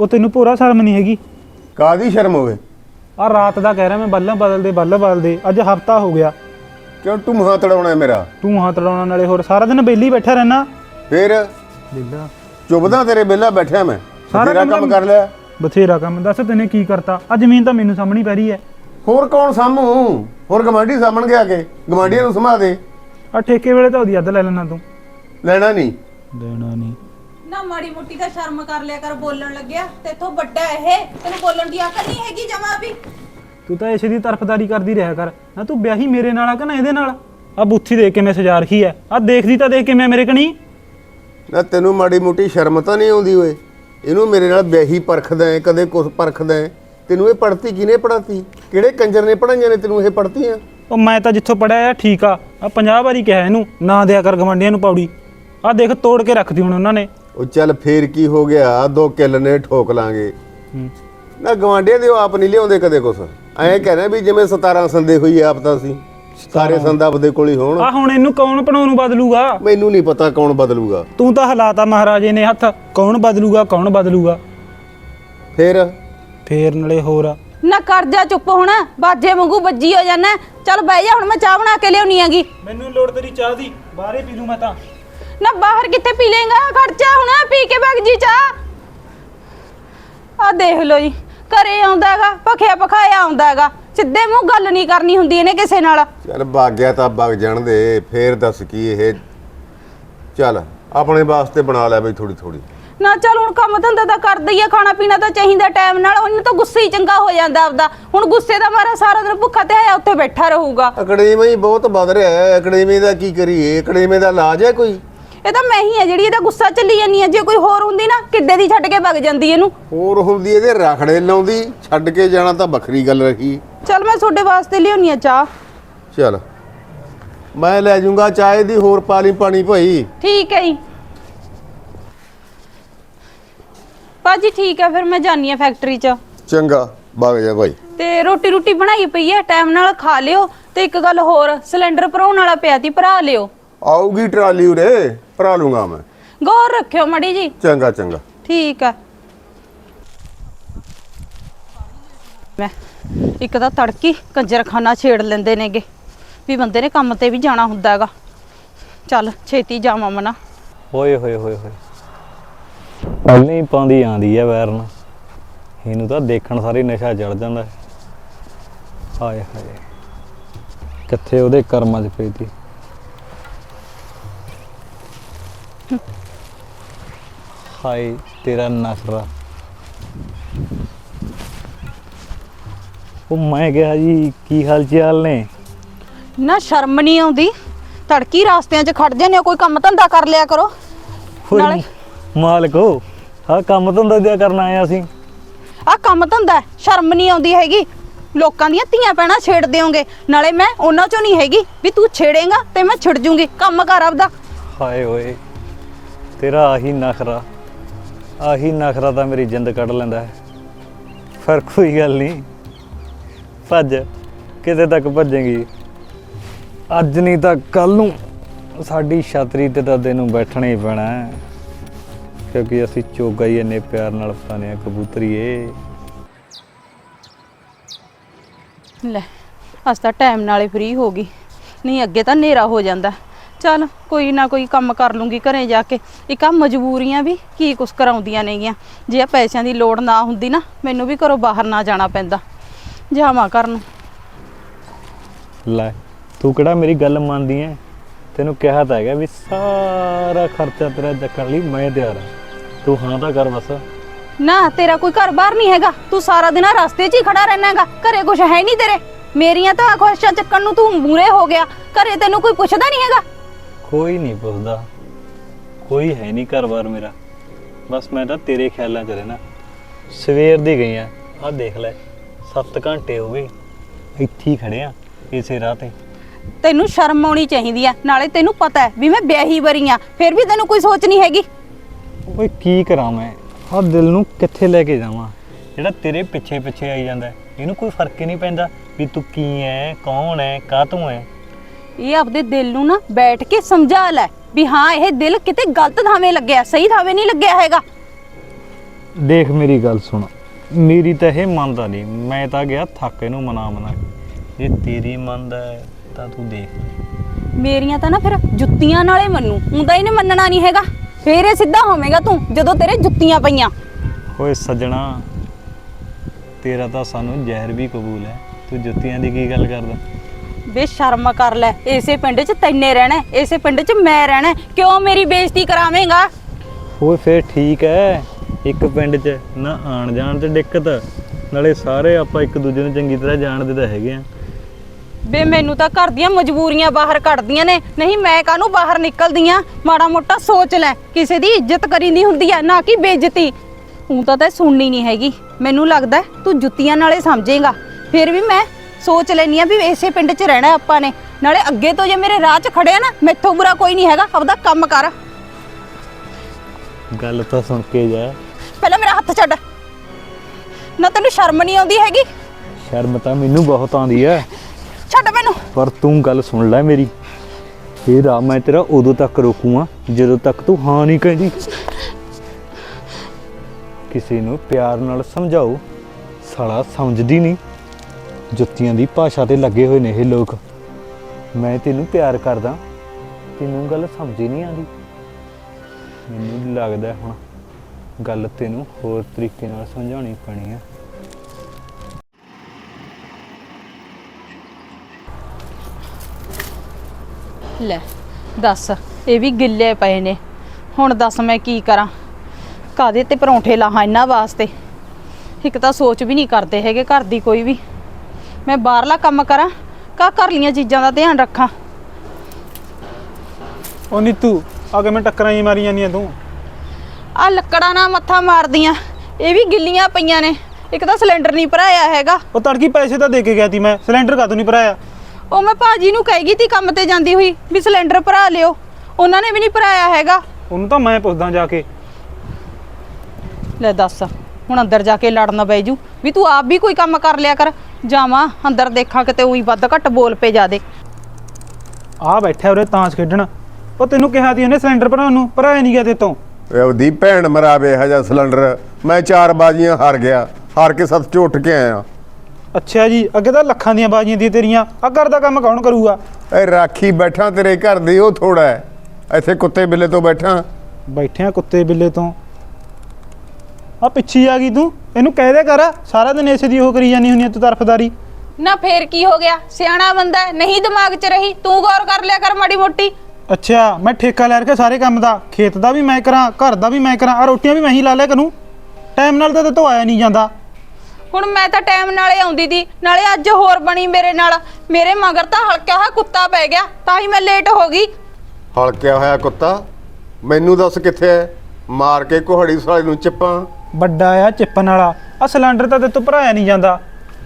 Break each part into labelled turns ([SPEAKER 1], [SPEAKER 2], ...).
[SPEAKER 1] ਉਹ ਤੈਨੂੰ ਪੂਰਾ ਸ਼ਰਮ ਨਹੀਂ ਹੈਗੀ?
[SPEAKER 2] ਕਾਦੀ ਸ਼ਰਮ ਹੋਵੇ?
[SPEAKER 1] ਆ ਰਾਤ ਦਾ ਕਹਿ ਰਿਹਾ ਮੈਂ ਬੱਲਾਂ ਬਦਲਦੇ ਬੱਲ ਬਦਲਦੇ ਅੱਜ ਹਫਤਾ ਹੋ ਗਿਆ।
[SPEAKER 2] ਕਿਉਂ ਤੂੰ ਮਹਾਂ ਤੜਾਉਣਾ ਹੈ ਮੇਰਾ?
[SPEAKER 1] ਤੂੰ ਹੱਥ ਲਾਉਣ ਨਾਲੇ ਹੋਰ ਸਾਰਾ ਦਿਨ ਬੇਲੀ ਬੈਠਾ ਰਹਿਣਾ।
[SPEAKER 2] ਫੇਰ?
[SPEAKER 1] ਬੇਲਾ।
[SPEAKER 2] ਚੁੱਪਦਾ ਤੇਰੇ ਬੇਲਾ ਬੈਠਿਆ ਮੈਂ।
[SPEAKER 1] ਸਾਰਾ
[SPEAKER 2] ਤੇਰਾ
[SPEAKER 1] ਕੰਮ
[SPEAKER 2] ਕਰ ਲਿਆ।
[SPEAKER 1] ਬਥੇਰਾ ਕੰਮ ਦੱਸ ਤੈਨੇ ਕੀ ਕਰਤਾ? ਆ ਜ਼ਮੀਨ ਤਾਂ ਮੈਨੂੰ ਸਾਹਮਣੀ ਪੈ ਰਹੀ ਹੈ।
[SPEAKER 2] ਹੋਰ ਕੌਣ ਸਾਮੂ ਹੋਰ ਗਵਾਂਢੀ ਸਾਹਮਣ ਗਿਆ ਕੇ ਗਵਾਂਢੀਆਂ ਨੂੰ ਸਮਾ ਦੇ।
[SPEAKER 1] ਆ ਠੇਕੇ ਵੇਲੇ ਤਾਂ ਉਹਦੀ ਅੱਧ ਲੈ ਲੈਣਾ ਤੂੰ।
[SPEAKER 2] ਲੈਣਾ ਨਹੀਂ।
[SPEAKER 1] ਦੇਣਾ ਨਹੀਂ।
[SPEAKER 3] ਨਾ ਮਾੜੀ ਮੋਟੀ ਤਾਂ ਸ਼ਰਮ ਕਰ ਲਿਆ ਕਰ ਬੋਲਣ ਲੱਗਿਆ। ਤੇਥੋਂ ਵੱਡਾ ਇਹ ਤੈਨੂੰ ਬੋਲਣ ਦੀ ਅਕਲ ਨਹੀਂ ਹੈਗੀ ਜਮਾ ਵੀ।
[SPEAKER 1] ਤੂੰ ਤਾਂ ਇਸੇ ਦੀ ਤਰਫਦਾਰੀ ਕਰਦੀ ਰਿਹਾ ਕਰ। ਨਾ ਤੂੰ ਵਿਆਹੀ ਮੇਰੇ ਨਾਲ ਆ ਕਿ ਨਾ ਇਹਦੇ ਨਾਲ? ਆ ਬੁੱਥੀ ਦੇਖ ਕਿਵੇਂ ਸਜਾ ਰੱਖੀ ਐ। ਆ ਦੇਖਦੀ ਤਾਂ ਦੇਖ ਕਿਵੇਂ ਮੇਰੇ ਕਣੀ।
[SPEAKER 2] ਨਾ ਤੈਨੂੰ ਮਾੜੀ ਮੋਟੀ ਸ਼ਰਮ ਤਾਂ ਨਹੀਂ ਆਉਂਦੀ ਓਏ। ਇਹਨੂੰ ਮੇਰੇ ਨਾਲ ਵਿਆਹੀ ਪਰਖਦਾ ਹੈ ਕਦੇ ਕੁਛ ਪਰਖਦਾ ਹੈ ਤੈਨੂੰ ਇਹ ਪੜਤੀ ਕਿਨੇ ਪੜਾਤੀ ਕਿਹੜੇ ਕੰਜਰ ਨੇ ਪੜਾਈਆਂ ਨੇ ਤੈਨੂੰ ਇਹ ਪੜਤੀਆਂ
[SPEAKER 1] ਉਹ ਮੈਂ ਤਾਂ ਜਿੱਥੋਂ ਪੜਿਆ ਆ ਠੀਕ ਆ। ਆ 50 ਵਾਰੀ ਕਿਹਾ ਇਹਨੂੰ ਨਾ ਦਿਆ ਕਰ ਗਵੰਡੀਆਂ ਨੂੰ ਪੌੜੀ। ਆ ਦੇਖ ਤੋੜ ਕੇ ਰੱਖਦੀ ਹੁਣ ਉਹਨਾਂ ਨੇ।
[SPEAKER 2] ਉਹ ਚੱਲ ਫੇਰ ਕੀ ਹੋ ਗਿਆ? ਦੋ ਕਿੱਲ ਨੇ ਠੋਕ ਲਾਂਗੇ। ਨਾ ਗਵਾਂਢੀਆਂ ਦੇ ਉਹ ਆਪ ਨਹੀਂ ਲਿਆਉਂਦੇ ਕਦੇ ਕੁਛ। ਐਂ ਕਹਿੰਦੇ ਵੀ ਜਿਵੇਂ 17 ਸੰਦੇ ਹੋਈ ਆਪ ਤਾਂ ਸੀ ਸਾਰੇ ਸੰਦ ਆਪਦੇ ਕੋਲ ਹੀ ਹੋਣ।
[SPEAKER 1] ਆ ਹੁਣ ਇਹਨੂੰ ਕੌਣ ਪਣਾਉਣ ਨੂੰ ਬਦਲੂਗਾ?
[SPEAKER 2] ਮੈਨੂੰ ਨਹੀਂ ਪਤਾ ਕੌਣ ਬਦਲੂਗਾ।
[SPEAKER 1] ਤੂੰ ਤਾਂ ਹਲਾਤਾ ਮਹਾਰਾਜੇ ਨੇ ਹੱਥ। ਕੌਣ ਬਦਲੂਗਾ ਕੌਣ ਬਦਲੂਗਾ?
[SPEAKER 2] ਫੇਰ?
[SPEAKER 1] ਫੇਰ ਨਾਲੇ ਹੋਰ ਆ।
[SPEAKER 3] ਨਾ ਕਰ ਜਾ ਚੁੱਪ ਹੁਣ। ਬਾਜੇ ਵਾਂਗੂ ਵੱਜੀ ਹੋ ਜਾਣਾ ਚੱਲ ਬਹਿ ਜਾ ਹੁਣ ਮੈਂ ਚਾਹ ਬਣਾ ਕੇ ਲਿਆਉਣੀ ਆਗੀ
[SPEAKER 1] ਮੈਨੂੰ ਲੋੜ ਤੇਰੀ ਚਾਹ ਦੀ। ਬਾਹਰੇ ਪੀ ਲੂ ਮੈਂ ਤਾਂ।
[SPEAKER 3] ਨਾ ਬਾਹਰ ਕਿੱਥੇ ਪੀ ਲੇਗਾ ਖਰਚਾ ਹੁਣ ਪੀ ਕੇ ਭਗ ਜੀ ਚਾਹ। ਆ ਦੇਖ ਲੋ ਜੀ ਘਰੇ ਆਉਂਦਾਗਾ ਭਖਿਆ ਪਖਾਇਆ ਆਉਂਦਾਗਾ। ਸਿੱਧੇ ਮੂੰਹ ਗੱਲ ਨਹੀਂ ਕਰਨੀ ਹੁੰਦੀ ਇਹਨੇ ਕਿਸੇ ਨਾਲ।
[SPEAKER 2] ਚੱਲ ਵਗ ਗਿਆ ਤਾਂ ਵਗ ਜਾਣ ਦੇ ਫੇਰ ਦੱਸ ਕੀ ਇਹ। ਚੱਲ ਆਪਣੇ ਵਾਸਤੇ ਬਣਾ ਲੈ ਬਈ ਥੋੜੀ ਥੋੜੀ
[SPEAKER 3] ਨਾ ਚੱਲ ਹੁਣ ਕੰਮ ਧੰਦਾ ਤਾਂ ਕਰਦਾ ਹੀ ਆ ਖਾਣਾ ਪੀਣਾ ਤਾਂ ਚਾਹੀਦਾ ਟਾਈਮ ਨਾਲ। ਉਹਨੂੰ ਤਾਂ ਗੁੱਸੇ ਹੀ ਚੰਗਾ ਹੋ ਜਾਂਦਾ ਆਪਦਾ। ਹੁਣ ਗੁੱਸੇ ਦਾ ਮਾਰਾ ਸਾਰਾ ਦਿਨ ਭੁੱਖਾ ਤੇ ਆਇਆ ਉੱਥੇ ਬੈਠਾ ਰਹੂਗਾ।
[SPEAKER 2] ਅਕੈਡਮੀ ਬਹੁਤ ਵੱਧ ਰਿਹਾ ਹੈ ਅਕੈਡਮੀ ਦਾ ਕੀ ਕਰੀਏ? ਅਕੈਡਮੀ ਦਾ ਇਲਾਜ ਹੈ ਕੋਈ?
[SPEAKER 3] ਇਹ ਤਾਂ ਮੈਂ ਹੀ ਆ ਜਿਹੜੀ ਇਹਦਾ ਗੁੱਸਾ ਚੱਲੀ ਜਾਂਦੀ ਆ ਜੇ ਕੋਈ ਹੋਰ ਹੁੰਦੀ ਨਾ ਕਿੱਡੇ ਦੀ ਛੱਡ ਕੇ ਭਗ ਜਾਂਦੀ ਇਹਨੂੰ।
[SPEAKER 2] ਹੋਰ ਹੁੰਦੀ ਇਹਦੇ ਰਖੜੇ ਲਾਉਂਦੀ ਛੱਡ ਕੇ ਜਾਣਾ ਤਾਂ ਵੱਖਰੀ ਗੱਲ ਰਹੀ।
[SPEAKER 3] ਚੱਲ ਮੈਂ ਤੁਹਾਡੇ ਵਾਸਤੇ ਲਿਆਉਣੀ ਆ ਚਾਹ।
[SPEAKER 2] ਚੱਲ। ਮੈਂ ਲੈ ਜਾਊਂਗਾ ਚਾਹ ਦੀ ਹੋਰ ਪਾਣੀ ਪਾਣੀ ਭਾਈ।
[SPEAKER 3] ਠੀਕ ਹੈ ਜੀ। ਭਾਜੀ ਠੀਕ ਹੈ ਫਿਰ ਮੈਂ ਜਾਨੀ ਆ ਫੈਕਟਰੀ 'ਚ।
[SPEAKER 2] ਚੰਗਾ ਵਗ ਜਾ ਭਾਈ।
[SPEAKER 3] ਤੇ ਰੋਟੀ ਰੋਟੀ ਬਣਾਈ ਪਈ ਹੈ ਟਾਈਮ ਨਾਲ ਖਾ ਲਿਓ। ਤੇ ਇੱਕ ਗੱਲ ਹੋਰ ਸਿਲੰਡਰ ਭਰਾਉਣ ਵਾਲਾ ਪਿਆ ਤੀ ਭਰਾ ਲਿਓ।
[SPEAKER 2] ਆਊਗੀ ਟਰਾਲੀ ਉਰੇ। ਭਰਾ ਲੂੰਗਾ ਮੈਂ।
[SPEAKER 3] ਗੌਰ ਰੱਖਿਓ ਮੜੀ ਜੀ।
[SPEAKER 2] ਚੰਗਾ ਚੰਗਾ।
[SPEAKER 3] ਠੀਕ ਆ। ਮੈਂ ਇੱਕ ਤਾਂ ਤੜਕੀ ਕੰਜਰਖਾਨਾ ਛੇੜ ਲੈਂਦੇ ਨੇਗੇ। ਵੀ ਬੰਦੇ ਨੇ ਕੰਮ ਤੇ ਵੀ ਜਾਣਾ ਹੁੰਦਾ ਹੈਗਾ। ਚੱਲ ਛੇਤੀ ਜਾਵਾਂ ਮਨਾ
[SPEAKER 4] ਓਏ ਹੋਏ ਹੋਏ ਹੋਏ। ਪਹਿਲਾਂ ਹੀ ਪਾਉਂਦੀ ਆਂਦੀ ਐ ਵੈਰਨ। ਇਹਨੂੰ ਤਾਂ ਦੇਖਣ ਸਾਰੀ ਨਸ਼ਾ ਚੜ ਜਾਂਦਾ। ਹੈ। ਹਾਏ ਹਾਏ। ਕਿੱਥੇ ਉਹਦੇ ਕਰਮਾਂ 'ਚ ਪਈ ਤੀ ਹਾਏ ਤੇਰਾ ਨਖਰਾ। ਉਹ ਮੈਂ ਕਿਹਾ ਜੀ ਕੀ ਹਾਲ ਚਾਲ ਨੇ?
[SPEAKER 3] ਨਾ ਸ਼ਰਮ ਨਹੀਂ ਆਉਂਦੀ। ਤੜਕੀ ਰਾਸਤਿਆਂ 'ਚ ਖੜ ਜਾਂਦੇ ਹੋ ਕੋਈ ਕੰਮ ਧੰਦਾ ਕਰ ਲਿਆ ਕਰੋ। ਨਾਲੇ-
[SPEAKER 4] ਮਾਲਕੋ ਹਾਂ ਕੰਮ ਧੰਦਾ ਦਿਆ ਕਰਨ ਆਏ ਆ ਅਸੀਂ
[SPEAKER 3] ਆ ਕੰਮ ਧੰਦਾ ਹੈ, ਸ਼ਰਮ ਨਹੀਂ ਆਉਂਦੀ ਹੈਗੀ। ਲੋਕਾਂ ਦੀਆਂ ਧੀਆਂ ਪੈਣਾ ਛੇੜ ਦਿਓਗੇ। ਨਾਲੇ ਮੈਂ ਉਹਨਾਂ 'ਚੋਂ ਨਹੀਂ ਹੈਗੀ ਵੀ ਤੂੰ ਛੇੜੇਗਾ ਤੇ ਮੈਂ ਛਿੜ ਜੂੰਗੀ। ਕੰਮ ਕਰ ਆਪਦਾ।
[SPEAKER 4] ਹਾਏ ਓਏ ਤੇਰਾ ਆਹੀ ਨਖਰਾ। ਆਹੀ ਨਖਰਾ ਤਾਂ ਮੇਰੀ ਜਿੰਦ ਕੱਢ ਲੈਂਦਾ ਹੈ। ਪਰ ਕੋਈ ਗੱਲ ਨਹੀਂ। ਭੱਜ, ਕਿਤੇ ਤੱਕ ਭੱਜੇਗੀ। ਅੱਜ ਨਹੀਂ ਤਾਂ ਕੱਲ ਨੂੰ ਸਾਡੀ ਛਤਰੀ ਤੇ ਤਾਂ ਤੈਨੂੰ ਬੈਠਣਾ ਹੀ ਪੈਣਾ ਹੈ। ਕਿਉਂਕਿ ਅਸੀਂ ਚੋਗਾ ਹੀ ਇੰਨੇ ਪਿਆਰ ਨਾਲ ਪਾਨੇ ਕਬੂਤਰੀਏ।
[SPEAKER 3] ਲੈ, ਅੱਜ ਤਾਂ ਟਾਈਮ ਨਾਲੇ ਫ੍ਰੀ ਹੋ ਗਈ। ਨਹੀਂ, ਅੱਗੇ ਤਾਂ ਹਨੇਰਾ ਹੋ ਜਾਂਦਾ। ਚੱਲ ਕੋਈ ਨਾ ਕੋਈ ਕੰਮ ਕਰ ਲੂੰਗੀ ਘਰੇ ਜਾ ਕੇ। ਇੱਕ ਆ ਮਜਬੂਰੀਆਂ ਵੀ ਕੀ ਕੁਛ ਕਰਾਉਂਦੀਆਂ ਨੇਗੀਆਂ। ਜੇ ਆ ਪੈਸਿਆਂ ਦੀ ਲੋੜ ਨਾ ਹੁੰਦੀ ਨਾ ਮੈਨੂੰ ਵੀ ਘਰੋਂ ਬਾਹਰ ਨਾ ਜਾਣਾ ਪੈਂਦਾ। ਜਾਵਾਂ ਕਰਨ
[SPEAKER 4] ਲੈ ਤੂੰ ਕਿਹੜਾ ਮੇਰੀ ਗੱਲ ਮੰਨਦੀ ਐ? ਤੈਨੂੰ ਕਿਹਾ ਤਾਂ ਹੈਗਾ ਵੀ ਸਾਰਾ ਖਰਚਾ ਤੇਰਾ ਚੱਕਣ ਲਈ ਮੈਂ ਤਿਆਰ ਹਾਂ ਤੂੰ ਹਾਂ ਤਾਂ ਕਰ ਬਸ।
[SPEAKER 3] ਨਾ ਤੇਰਾ ਕੋਈ ਘਰ ਬਾਹਰ ਨਹੀਂ ਹੈਗਾ। ਤੂੰ ਸਾਰਾ ਦਿਨ ਆਹ ਰਸਤੇ 'ਚ ਹੀ ਖੜਾ ਰਹਿਣਾਗਾ ਘਰੇ ਕੁਛ ਹੈ ਨਹੀਂ ਤੇਰੇ। ਮੇਰੀਆਂ ਤਾਂ ਖੁਸ਼ਾਂ ਚੱਕਣ ਨੂੰ ਤੂੰ ਮੂਰੇ ਹੋ ਗਿਆ। ਘਰੇ ਤੈਨੂੰ ਕੋਈ ਪੁੱਛਦਾ ਨਹੀਂ ਹੈਗਾ।
[SPEAKER 4] ਕੋਈ ਨਹੀਂ ਪੁੱਛਦਾ। ਕੋਈ ਹੈ ਨਹੀਂ ਘਰ-ਬਾਰ ਮੇਰਾ। ਬਸ ਮੈਂ ਤਾਂ ਤੇਰੇ ਖਿਆਲਾਂ 'ਚ ਰਹਿਣਾ। ਸਵੇਰ ਦੀ ਗਈ ਆ। ਆਹ ਦੇਖ ਲੈ 7 ਘੰਟੇ ਹੋ ਗਏ। ਇੱਥੇ ਹੀ ਖੜੇ ਆ ਇਸੇ ਰਾਹ ਤੇ।
[SPEAKER 3] ਤੈਨੂੰ ਸ਼ਰਮ ਆਉਣੀ ਚਾਹੀਦੀ ਆ। ਨਾਲੇ ਤੈਨੂੰ ਪਤਾ ਹੈ ਵੀ ਮੈਂ ਵਿਆਹੀ ਵਰੀ ਆ। ਫਿਰ ਵੀ ਤੈਨੂੰ ਕੋਈ ਸੋਚ ਨਹੀਂ ਹੈਗੀ।
[SPEAKER 4] ਓਏ ਕੀ ਕਰਾਂ ਮੈਂ? ਆਹ ਦਿਲ ਨੂੰ ਕਿੱਥੇ ਲੈ ਕੇ ਜਾਵਾਂ? ਜਿਹੜਾ ਤੇਰੇ ਪਿੱਛੇ ਪਿੱਛੇ ਆਈ ਜਾਂਦਾ ਹੈ, ਇਹਨੂੰ ਕੋਈ ਫ਼ਰਕ ਹੀ ਨਹੀਂ ਪੈਂਦਾ ਵੀ ਤੂੰ ਕੀ ਹੈ ਕੌਣ ਹੈ ਕਾਹਤੋਂ ਹੈ
[SPEAKER 3] ਇਹ ਆਪਦੇ ਦਿਲ ਨੂੰ ਨਾ ਬੈਠ ਕੇ ਸਮਝਾ ਲੈ ਵੀ ਹਾਂ ਇਹ ਦਿਲ ਕਿਤੇ ਗਲਤ ਥਾਵੇਂ ਲੱਗਿਆ ਸਹੀ ਥਾਵੇਂ ਨਹੀਂ ਲੱਗਿਆ ਹੈਗਾ।
[SPEAKER 4] ਦੇਖ ਮੇਰੀ ਗੱਲ ਸੁਣ। ਮੇਰੀ ਤਾਂ ਇਹ ਮੰਨਦਾ ਨਹੀਂ। ਮੈਂ ਤਾਂ ਗਿਆ ਥੱਕ ਇਹਨੂੰ ਮਨਾ ਮਨਾ। ਜੇ ਤੇਰੀ ਮੰਨਦਾ ਹੈ, ਤਾਂ ਤੂੰ ਦੇਖ
[SPEAKER 3] ਮੇਰੀਆਂ ਤਾਂ ਨਾ ਫਿਰ ਜੁੱਤੀਆਂ ਨਾਲੇ ਮੰਨੂ। ਹੁੰਦਾ ਇਹਨੇ ਮੰਨਣਾ ਨਹੀਂ ਹੈਗਾ। ਫੇਰ ਇਹ ਸਿੱਧਾ ਹੋਵੇਂਗਾ ਤੂੰ ਜਦੋਂ ਤੇਰੇ ਜੁੱਤੀਆਂ ਪਈਆਂ।
[SPEAKER 4] ਓਏ ਸੱਜਣਾ ਤੇਰਾ ਤਾਂ ਸਾਨੂੰ ਜ਼ਹਿਰ ਵੀ ਕਬੂਲ ਹੈ। ਤੂੰ ਜੁੱਤੀਆਂ ਦੀ ਕੀ ਗੱਲ ਕਰਦਾ?
[SPEAKER 3] ਵੇ ਸ਼ਰਮ ਕਰ ਲੈ। ਇਸੇ ਪਿੰਡ 'ਚ ਤੈਨੇ ਰਹਿਣਾ ਹੈ, ਇਸੇ ਪਿੰਡ 'ਚ ਮੈਂ ਰਹਿਣਾ ਹੈ। ਕਿਉਂ ਮੇਰੀ ਬੇਇੱਜ਼ਤੀ ਕਰਾਵੇਂਗਾ?
[SPEAKER 4] ਓਏ ਫੇਰ ਠੀਕ ਹੈ ਇੱਕ ਪਿੰਡ 'ਚ ਨਾ ਆਣ ਜਾਣ 'ਚ ਦਿੱਕਤ ਨਾਲੇ ਸਾਰੇ ਆਪਾਂ ਇੱਕ ਦੂਜੇ ਨੂੰ ਚੰਗੀ ਤਰ੍ਹਾਂ ਜਾਣਦੇ ਤਾਂ ਹੈਗੇ ਆ
[SPEAKER 3] ਵੇ ਮੈਨੂੰ ਤਾਂ ਘਰ ਦੀਆਂ ਮਜਬੂਰੀਆਂ ਬਾਹਰ ਕੱਢਦੀਆਂ ਨੇ। ਨਹੀਂ ਮੈਂ ਕਾਹਨੂੰ ਬਾਹਰ ਨਿਕਲਦੀ ਆ ਮਾੜਾ ਮੋਟਾ ਸੋਚ ਲੈ। ਕਿਸੇ ਦੀ ਇੱਜ਼ਤ ਕਰੀਂਦੀ ਹੁੰਦੀ ਆ ਨਾ ਕਿ ਬੇਇੱਜ਼ਤੀ। ਹੂੰ ਤਾਂ ਤਾਂ ਸੁਣਨੀ ਨਹੀਂ ਹੈਗੀ। ਮੈਨੂੰ ਲੱਗਦਾ ਹੈ ਤੂੰ ਜੁੱਤੀਆਂ ਨਾਲੇ ਸਮਝੇਗਾ। ਫਿਰ ਵੀ ਮੈਂ ਸੋਚ ਲੈਨੀ ਆ ਵੀ ਇਸੇ ਪਿੰਡ 'ਚ ਰਹਿਣਾ ਆਪਾਂ ਨੇ। ਨਾਲੇ ਅੱਗੇ ਤੋਂ ਜੇ ਮੇਰੇ ਰਾਹ 'ਚ ਖੜਿਆ ਨਾ ਮੈਥੋਂ ਬੁਰਾ ਕੋਈ ਨਹੀਂ ਹੈਗਾ ਆਪਦਾ ਕੰਮ ਕਰ।
[SPEAKER 4] ਗੱਲ ਤਾਂ ਸੁਣ ਕੇ ਜਾ।
[SPEAKER 3] ਪਹਿਲਾਂ ਮੇਰਾ ਹੱਥ ਛੱਡ। ਨਾ ਤੈਨੂੰ ਸ਼ਰਮ ਨਹੀਂ ਆਉਂਦੀ ਹੈਗੀ?
[SPEAKER 4] ਸ਼ਰਮ ਤਾਂ ਮੈਨੂੰ ਬਹੁਤ ਆਉਂਦੀ ਹੈ
[SPEAKER 3] ਛੱਡ ਮੈਨੂੰ।
[SPEAKER 4] ਪਰ ਤੂੰ ਗੱਲ ਸੁਣ ਲੈ ਮੇਰੀ। ਇਹ ਰਾਹ ਮੈਂ ਤੇਰਾ ਉਦੋਂ ਤੱਕ ਰੋਕੂਆਂ ਜਦੋਂ ਤੱਕ ਤੂੰ ਹਾਂ ਨਹੀਂ ਕਹਿੰਦੀ। ਕਿਸੇ ਨੂੰ ਪਿਆਰ ਨਾਲ ਸਮਝਾਓ ਸਾਲਾ ਸਮਝਦੀ ਨਹੀਂ। ਜੁੱਤੀਆਂ ਦੀ ਭਾਸ਼ਾ ਤੇ ਲੱਗੇ ਹੋਏ ਨੇ ਇਹ ਲੋਕ। ਮੈਂ ਤੈਨੂੰ ਪਿਆਰ ਕਰਦਾ, ਤੈਨੂੰ ਗੱਲ ਸਮਝ ਹੀ ਨਹੀਂ ਆਉਂਦੀ। ਮੈਨੂੰ ਲੱਗਦਾ ਹੁਣ ਗੱਲ ਤੈਨੂੰ ਹੋਰ ਤਰੀਕੇ ਨਾਲ ਸਮਝਾਉਣੀ ਪੈਣੀ ਹੈ
[SPEAKER 3] ਲੈ, ਦੱਸ, ਇਹ ਵੀ ਗਿੱਲੇ ਪਏ ਨੇ। ਹੁਣ ਦੱਸ ਮੈਂ ਕੀ ਕਰਾਂ? ਕਾਦੇ ਤੇ ਪਰੌਂਠੇ ਲਾਹਾਂ ਇਹਨਾਂ ਵਾਸਤੇ? ਇੱਕ ਤਾਂ ਸੋਚ ਵੀ ਨਹੀਂ ਕਰਦੇ ਹੈਗੇ ਘਰ ਦੀ ਕੋਈ ਵੀ। ਮੈਂ ਬਾਹਰਲਾ ਕੰਮ ਕਰਾਂ ਕਾ ਘਰ ਲੀਆਂ ਚੀਜ਼ਾਂ ਦਾ ਧਿਆਨ ਰੱਖਾਂ?
[SPEAKER 1] ਉਹ ਨੀਤੂ ਆ ਕੇ ਮੈਂ ਟੱਕਰਾਂ ਹੀ ਮਾਰੀ ਜਾਂਦੀਆਂ ਤੂੰ?
[SPEAKER 3] ਆ ਲੱਕੜਾਂ ਨਾਲ ਮੱਥਾ ਮਾਰਦੀਆਂ ਇਹ ਵੀ ਗਿੱਲੀਆਂ ਪਈਆਂ ਨੇ ਇੱਕ ਤਾਂ ਸਿਲੰਡਰ ਨਹੀਂ ਭਰਾਇਆ ਹੈਗਾ।
[SPEAKER 1] ਉਹ ਤੜਕੀ ਪੈਸੇ ਤਾਂ ਦੇ ਕੇ ਗਿਆ ਤੀ ਮੈਂ ਸਿਲੰਡਰ ਕਾਤੋਂ ਨਹੀਂ ਭਰਾਇਆ?
[SPEAKER 3] ਉਹ ਮੈਂ ਭਾਜੀ ਨੂੰ ਕਹੇਗੀ ਤੀ ਕੰਮ ਤੇ ਜਾਂਦੀ ਹੋਈ ਵੀ ਸਿਲੰਡਰ ਭਰਾ ਲਿਓ ਉਹਨਾਂ ਨੇ ਵੀ ਨਹੀਂ ਭਰਾਇਆ ਹੈਗਾ।
[SPEAKER 1] ਉਹਨੂੰ ਤਾਂ ਮੈਂ ਪੁੱਛਦਾ ਜਾ ਕੇ।
[SPEAKER 3] ਲੈ ਦੱਸ। ਹੁਣ ਅੰਦਰ ਜਾ ਕੇ ਲੜਨ ਬੈਜੂ ਵੀ ਤੂੰ ਆਪ ਵੀ ਕੋਈ ਕੰਮ ਕਰ ਲਿਆ ਕਰ। ਜਾਵਾਂ ਅੰਦਰ ਦੇਖਾਂ ਕਿਤੇ ਉਹੀ ਵੱਧ ਘੱਟ ਬੋਲ ਪੇ ਜਾਦੇ
[SPEAKER 1] ਆ ਬੈਠਾ ਉਰੇ ਤਾਂਸ ਖੇਡਣ। ਉਹ ਤੈਨੂੰ ਕਿਹਾ ਤੀ ਉਹਨੇ ਸਿਲੰਡਰ ਭਰਾਉਣ ਨੂੰ ਭਰਾਇਆ ਨਹੀਂ ਗਿਆ ਤੇ ਤੋਂ।
[SPEAKER 2] ਓਏ ਉਹਦੀ ਭੈਣ ਮਰਾਵੇ ਹਜਾ ਸਿਲੰਡਰ। ਮੈਂ ਚਾਰ ਬਾਜੀਆਂ ਹਾਰ ਗਿਆ। ਹਾਰ ਕੇ ਸੱਤ ਚੋਂ ਉੱਠ ਕੇ ਆਇਆ।
[SPEAKER 1] ਅੱਛਾ ਜੀ ਅੱਗੇ ਤਾਂ ਲੱਖਾਂ ਦੀਆਂ ਬਾਜੀਆਂ ਦੀ ਤੇਰੀਆਂ। ਆ ਘਰ ਦਾ ਕੰਮ ਕੌਣ ਕਰੂਗਾ?
[SPEAKER 2] ਏ ਰਾਖੀ ਬੈਠਾ ਤੇਰੇ ਘਰ ਦੀ ਉਹ ਥੋੜਾ ਹੈ। ਇੱਥੇ ਕੁੱਤੇ ਬਿੱਲੇ ਤੋਂ ਬੈਠਾ।
[SPEAKER 1] ਬੈਠਿਆ ਕੁੱਤੇ ਬਿੱਲੇ ਤੋਂ। ਆ ਪਿੱਛੇ ਆ ਗਈ ਤੂੰ। ਇਹਨੂੰ ਕਹਿ ਦੇ ਕਰ ਸਾਰਾ ਦਿਨ ਇਸੇ ਦੀ ਉਹ ਕਰੀ ਜਾਨੀ ਹੁੰਨੀ ਆ ਤੂੰ ਤਰਫਦਾਰੀ।
[SPEAKER 3] ਨਾ ਫੇਰ ਕੀ ਹੋ ਗਿਆ? ਸਿਆਣਾ ਬੰਦਾ ਹੈ, ਨਹੀਂ ਦਿਮਾਗ 'ਚ ਰਹੀ। ਤੂੰ ਗੌਰ ਕਰ ਲਿਆ ਕਰ ਮਾੜੀ ਮੋਟੀ।
[SPEAKER 1] ਅੱਛਾ ਮੈਂ ਠੇਕਾ ਲੈ ਕੇ ਸਾਰੇ ਕੰਮ ਦਾ ਖੇਤ ਦਾ ਵੀ ਮੈਂ ਕਰਾਂ ਘਰ ਦਾ ਵੀ ਮੈਂ ਕਰਾਂ ਆ ਰੋਟੀਆਂ ਵੀ ਮੈਂ ਹੀ ਲਾ ਲਿਆ ਕਰੂੰ। ਟਾਈਮ ਨਾਲ ਤਾਂ ਤੇ ਤੋਂ ਆਇਆ ਨਹੀਂ ਜਾਂਦਾ।
[SPEAKER 3] ਹੁਣ ਮੈਂ ਤਾਂ ਟਾਈਮ ਨਾਲੇ ਆਉਂਦੀ ਦੀ ਨਾਲੇ ਅੱਜ ਹੋਰ ਬਣੀ ਮੇਰੇ ਨਾਲ। ਮੇਰੇ ਮਗਰ ਤਾਂ ਹਲਕਾ ਹਾ ਕੁੱਤਾ ਪੈ ਗਿਆ ਤਾਂ ਹੀ ਮੈਂ ਲੇਟ ਹੋ ਗਈ।
[SPEAKER 2] ਹਲਕਿਆ ਹੋਇਆ ਕੁੱਤਾ? ਮੈਨੂੰ ਦੱਸ ਕਿੱਥੇ ਹੈ ਮਾਰ ਕੇ ਕੁਹੜੀ ਸਾਲੀ ਨੂੰ ਚਿੱਪਾਂ।
[SPEAKER 1] ਵੱਡਾ ਆ ਚਿੱਪਣ ਵਾਲਾ। ਆ ਸਿਲੰਡਰ ਤਾਂ ਤੇ ਤੋਂ ਭਰਾਇਆ ਨਹੀਂ ਜਾਂਦਾ।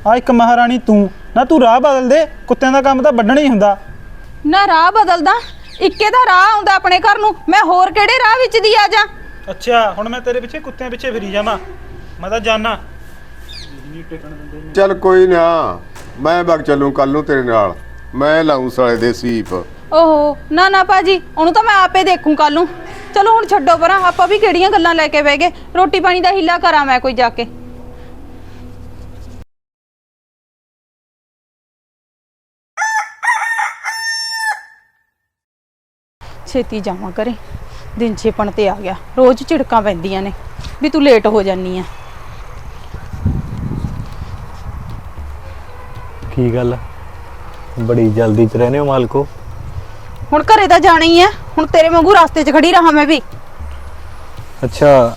[SPEAKER 1] ਆ ਇੱਕ ਮਹਾਰਾਣੀ ਤੂੰ। ਨਾ ਤੂੰ ਰਾਹ ਬਦਲ ਦੇ ਕੁੱਤਿਆਂ ਦਾ ਕੰਮ ਤਾਂ ਵੱਢਣਾ ਹੀ ਹੁੰਦਾ।
[SPEAKER 3] ਨਾ ਰਾਹ ਬਦਲਦਾ ਇੱਕੇ ਦਾ ਰਾਹ ਆਉਂਦਾ ਆਪਣੇ ਘਰ ਨੂੰ। ਮੈਂ ਹੋਰ ਕਿਹੜੇ ਰਾਹ ਵਿੱਚ ਦੀ ਆ ਜਾ?
[SPEAKER 1] ਅੱਛਾ ਹੁਣ ਮੈਂ ਤੇਰੇ ਪਿੱਛੇ ਕੁੱਤਿਆਂ ਪਿੱਛੇ ਫਿਰੀ ਜਾਵਾਂ। ਮੈਂ ਤਾਂ ਜਾਣਾ
[SPEAKER 2] ਚੱਲ ਕੋਈ ਨਾ ਮੈਂ ਬਗ ਚੱਲੂ ਕੱਲ ਨੂੰ ਤੇਰੇ ਨਾਲ। ਮੈਂ ਲਾਉਂ ਸਾਲੇ ਦੇ ਸੀਪ।
[SPEAKER 3] ਓਹੋ, ਨਾ ਨਾ ਭਾਜੀ, ਉਹਨੂੰ ਤਾਂ ਮੈਂ ਆਪੇ ਦੇਖੂ ਕੱਲ ਨੂੰ। ਚਲੋ ਹੁਣ ਛੱਡੋ ਪਰਾਂ, ਆਪਾਂ ਵੀ ਕਿਹੜੀਆਂ ਗੱਲਾਂ ਲੈ ਕੇ ਬਹਿ ਗਏ। ਰੋਟੀ ਪਾਣੀ ਦਾ ਹਿੱਲਾ ਕਰਾਂ ਮੈਂ ਕੋਈ ਜਾ ਕੇ। ਛੇਤੀ ਜਾਵਾਂ ਕਰੇ ਦਿਨ ਛੇਪਣ ਤੇ ਆ ਗਿਆ। ਰੋਜ਼ ਝਿੜਕਾਂ ਪੈਂਦੀਆਂ ਨੇ। ਵੀ ਤੂੰ ਲੇਟ ਹੋ ਜਾਨੀ ਆ।
[SPEAKER 4] ਕੀ ਗੱਲ? ਬੜੀ ਜਲਦੀ ਚ ਰਹਨੇ ਹੋ ਮਾਲਕੋ।
[SPEAKER 3] ਹੁਣ ਘਰੇ ਤਾਂ ਜਾਣਾ ਹੀ ਆ। ਹੁਣ ਤੇਰੇ ਵਾਂਗੂ ਰਸਤੇ 'ਚ ਖੜੀ ਰਹਾ ਮੈਂ ਵੀ।
[SPEAKER 4] ਅੱਛਾ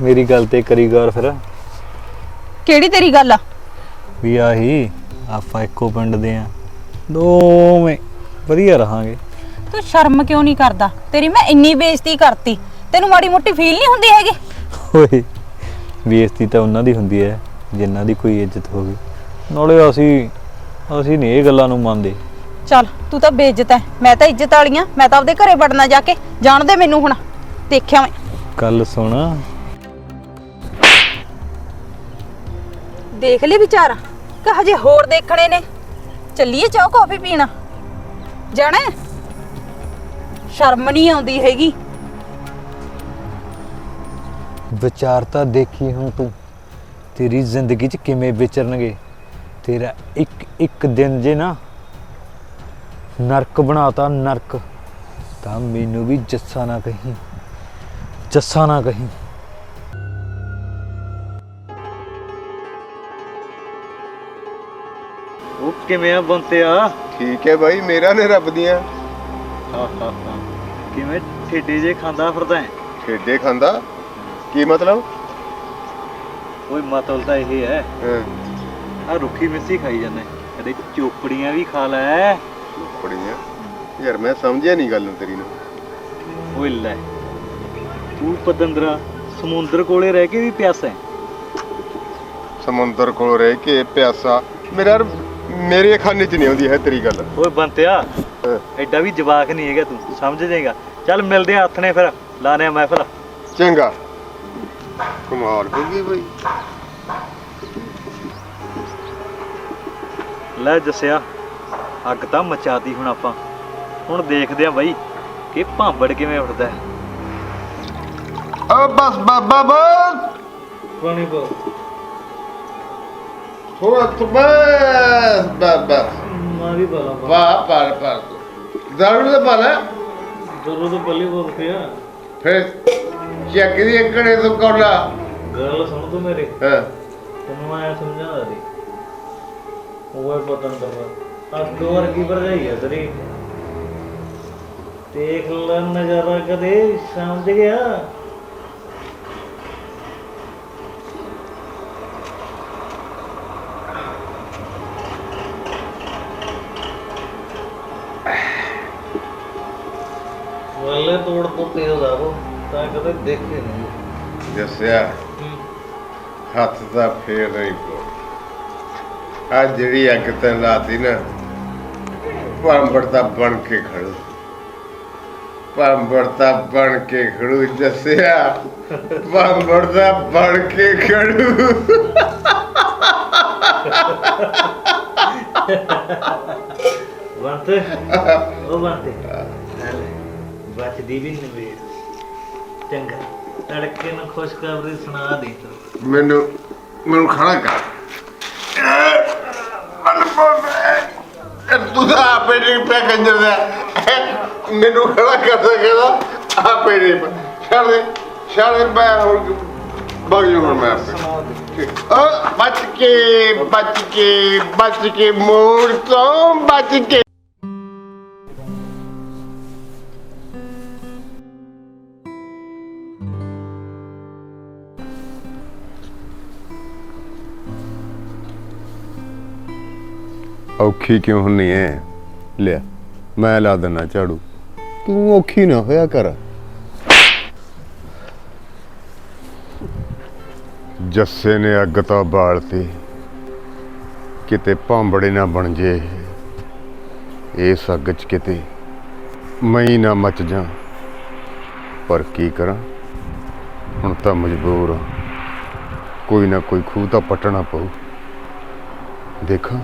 [SPEAKER 4] ਮੇਰੀ ਗੱਲ ਤੇ ਕਰੀ ਗੌਰ ਫਿਰ।
[SPEAKER 3] ਕਿਹੜੀ ਤੇਰੀ ਗੱਲ ਆ?
[SPEAKER 4] ਵੀ ਆਹੀ ਆਪਾਂ ਇੱਕੋ ਪਿੰਡ ਦੇ ਆ। ਦੋਵੇਂ ਵਧੀਆ ਰਹਾਂਗੇ।
[SPEAKER 3] ਤੂੰ ਸ਼ਰਮ ਕਿਉਂ ਨਹੀਂ ਕਰਦਾ? ਤੇਰੀ ਮੈਂ ਇੰਨੀ ਬੇਇੱਜ਼ਤੀ ਕਰਤੀ। ਤੈਨੂੰ ਮਾੜੀ ਮੋਟੀ ਫੀਲ ਨਹੀਂ ਹੁੰਦੀ ਹੈਗੀ?
[SPEAKER 4] ਓਏ ਬੇਇੱਜ਼ਤੀ ਤਾਂ ਉਹਨਾਂ ਦੀ ਹੁੰਦੀ ਹੈ ਜਿਨ੍ਹਾਂ ਦੀ ਕੋਈ ਇੱਜ਼ਤ ਹੋਵੇ। ਨਾਲੇ ਅਸੀਂ ਅਸੀਂ ਨਹੀਂ ਇਹ ਗੱਲਾਂ ਨੂੰ ਮੰਨਦੇ।
[SPEAKER 3] ਚੱਲ ਤੂੰ ਤਾਂ ਬੇਇੱਜ਼ਤ ਹੈ ਮੈਂ ਤਾਂ ਇੱਜ਼ਤ ਵਾਲੀ ਆਂ। ਮੈਂ ਤਾਂ ਆਪਦੇ ਘਰੇ ਵੜਨਾ ਜਾ ਕੇ। ਜਾਣ ਦੇ ਮੈਨੂੰ ਹੁਣ। ਦੇਖਿਆ ਮੈਂ।
[SPEAKER 4] ਗੱਲ ਸੁਣ।
[SPEAKER 3] ਦੇਖ ਲਈ ਵਿਚਾਰਾ। ਕਿ ਹਜੇ ਹੋਰ ਦੇਖਣੇ ਨੇ। ਚੱਲੀਏ ਚਾਹ ਕਾਫੀ ਪੀਣਾ। ਜਾਣਾ ਹੈ? ਸ਼ਰਮ ਨਹੀਂ ਆਉਂਦੀ ਹੈਗੀ।
[SPEAKER 4] ਵਿਚਾਰ ਤਾਂ ਦੇਖੀ ਹੁਣ ਤੂੰ। ਤੇਰੀ ਜ਼ਿੰਦਗੀ 'ਚ ਕਿਵੇਂ ਵਿਚਰਨਗੇ? ਤੇਰਾ ਇੱਕ ਇੱਕ ਦਿਨ ਜੇ ਨਾ ਨਰਕ ਬਣਾਤਾ ਨਰਕ। ਤਾਂ ਮੈਨੂੰ ਵੀ ਜੱਸਾ ਨਾ ਕਹੀਂ। ਜੱਸਾ ਨਾ ਕਹੀਂ। ਉਹ ਕਿਵੇਂ ਆ ਬੰਤਿਆ?
[SPEAKER 2] ਠੀਕ ਹੈ ਬਾਈ ਮੇਰਾ ਨੇ ਰੱਬ ਦੀਆਂ।
[SPEAKER 4] ਕਿਵੇਂ ਠੇਡੇ ਜੇ ਖਾਂਦਾ ਫਿਰਦਾ ਹੈ?
[SPEAKER 2] ਠੇਡੇ ਖਾਂਦਾ? ਕੀ ਮਤਲਬ?
[SPEAKER 4] ਓਏ ਮਤਲਬ ਤਾਂ ਇਹ ਹੈ।
[SPEAKER 2] ਹਾਂ।
[SPEAKER 4] ਆ ਰੁੱਖੀ ਮਿੱਸੀ ਖਾਈ ਜਾਂਦਾ। ਕਦੇ ਚੋਪੜੀਆਂ ਵੀ ਖਾ ਲੈ।
[SPEAKER 2] ਬੜੀਆਂ ਯਾਰ ਮੈਂ ਸਮਝਿਆ ਨਹੀਂ ਗੱਲ ਨੂੰ ਤੇਰੀ ਨੂੰ।
[SPEAKER 4] ਓਏ ਲੈ ਤੂੰ ਪਤੰਦਰਾ ਸਮੁੰਦਰ ਕੋਲੇ ਰਹਿ ਕੇ ਵੀ ਪਿਆਸਾ ਹੈ।
[SPEAKER 2] ਸਮੁੰਦਰ ਕੋਲ ਰਹਿ ਕੇ ਪਿਆਸਾ। ਮੇਰਾ ਯਾਰ ਮੇਰੇ ਖਾਨੇ 'ਚ ਨਹੀਂ ਆਉਂਦੀ ਹੈ ਤੇਰੀ ਗੱਲ।
[SPEAKER 4] ਓਏ ਬੰਤਿਆ
[SPEAKER 2] ਹਾਂ,
[SPEAKER 4] ਐਡਾ ਵੀ ਜਵਾਕ ਨਹੀਂ ਹੈਗਾ ਤੂੰ ਸਮਝ ਜਾਏਗਾ। ਚੱਲ ਮਿਲਦੇ ਆ ਹੱਥ ਨੇ ਫਿਰ ਲਾਣੇ ਆ ਮਹਿਫਲ।
[SPEAKER 2] ਚੰਗਾ। ਕਮਾਲ ਹੋ ਗਈ ਬਈ।
[SPEAKER 4] ਲੈ ਜੱਸਿਆ। ਅੱਗ ਤਾਂ ਮਚਾਤੀ ਹੁਣ ਆਪਾਂ। ਹੁਣ ਦੇਖਦੇ ਆ ਬਾਈ ਕਿ ਭਾਂਬੜ ਕਿਵੇਂ ਉੱਠਦਾ ਹੈ।
[SPEAKER 2] ਓ ਬਸ ਬਾਬਾ ਬਸ
[SPEAKER 4] ਪਾਣੀ ਪਾ।
[SPEAKER 2] ਥੋੜਾ ਤੋਂ ਬਸ ਬਾਬਾ
[SPEAKER 4] ਮਾਂ ਵੀ ਪਾਲਾ
[SPEAKER 2] ਵਾਹ ਪਰ ਪਰ ਦਾਰੂ ਦਾ ਪਾਲਾ
[SPEAKER 4] ਜ਼ਰੂਰ ਤੋਂ ਪੱਲੇ ਬੋਲ ਪਿਆ
[SPEAKER 2] ਫਿਰ ਚੱਕ ਦੀ ਇਕੜੇ ਤੋਂ ਕੋਲਾ
[SPEAKER 4] ਗੱਲ ਸੁਣ ਤੂੰ ਮੇਰੇ।
[SPEAKER 2] ਹਾਂ।
[SPEAKER 4] ਤੈਨੂੰ ਆਇਆ ਸਮਝਾਉਂਦਾ ਸੀ। ਉਹ ਪਤੰਦਰ ਅੱਜ ਦੋ ਵਰਗੀ ਭਰਜਾਈ ਹੈ ਤੇਰੀ ਦੇਖ ਲੈ ਨਜ਼ਾਰਾ ਕਦੇ ਸਮਝ ਗਿਆ? ਵਾਲੇ ਤੋੜ ਪੁੱਤੇ ਦਾ ਉਹ ਤਾਂ ਕਦੇ ਦੇਖੇ ਨਹੀਂ।
[SPEAKER 2] ਦੱਸਿਆ ਹੱਥ ਦਾ ਫੇਰ ਨਹੀਂ ਕੋ ਆ ਜਿਹੜੀ ਅੱਗ ਤੇ ਲਾਤੀ ਨਾ ਪੰਬੜਤਾ ਬਣ ਕੇ ਖੜੂ। ਪੰਬੜਤਾ ਬਣ ਕੇ ਖੜੂ ਦੱਸਿਆ ਪੰਬੜਤਾ ਬਣ ਕੇ ਖੜੂ।
[SPEAKER 4] ਬੰਤੇ ਉਹ ਬੰਤੇ ਬਚਦੀ ਵੀ ਨਵੇਂ ਚੰਗਾ ਤੜਕੇ ਨੂੰ ਖੁਸ਼ਖਬਰੀ ਸੁਣਾ ਦੇ ਤੂੰ।
[SPEAKER 2] ਮੈਨੂੰ ਮੈਨੂੰ ਖੜਾ ਕਰ ਤੂੰ ਤਾਂ ਆਪੇ ਨਹੀਂ ਕੰਜਰ ਦਾ। ਮੈਨੂੰ ਖੜਾ ਕਰਦਾ ਕਹਿੰਦਾ, ਆਪੇ ਨਹੀਂ ਛੱਡ ਦੇ ਛੱਡ ਦੇ, ਮੈਂ ਹੁਣ ਬਗ ਜੂ ਹੁਣ ਮੈਂ ਆਪੇ। ਓ, ਬਚ ਕੇ ਬਚ ਕੇ ਬਚ ਕੇ, ਮੋੜ ਤੋਂ ਬਚ ਕੇ। ਔਖੀ ਕਿਉਂ ਹੁੰਨੀ ਐ? ਲਿਆ, ਮੈਂ ਲਾ ਦਿੰਨਾ ਝਾੜੂ। ਤੂੰ ਔਖੀ ਨਾ ਹੋਇਆ ਕਰ। ਜੱਸੇ ਨੇ ਅੱਗ ਤਾਂ ਬਾਲਤੀ। ਕਿਤੇ ਭਾਂਬੜੇ ਨਾ ਬਣ ਜੇ। ਇਸ ਅੱਗ 'ਚ ਕਿਤੇ ਮੈਂ ਨਾ ਮਚ ਜਾ। ਪਰ ਕੀ ਕਰਾਂ? ਹੁਣ ਤਾਂ ਮਜਬੂਰ ਹਾਂ ਕੋਈ ਨਾ ਕੋਈ ਖੂਹ ਤਾਂ ਪੱਟਣਾ ਪਊ। ਦੇਖਾਂ।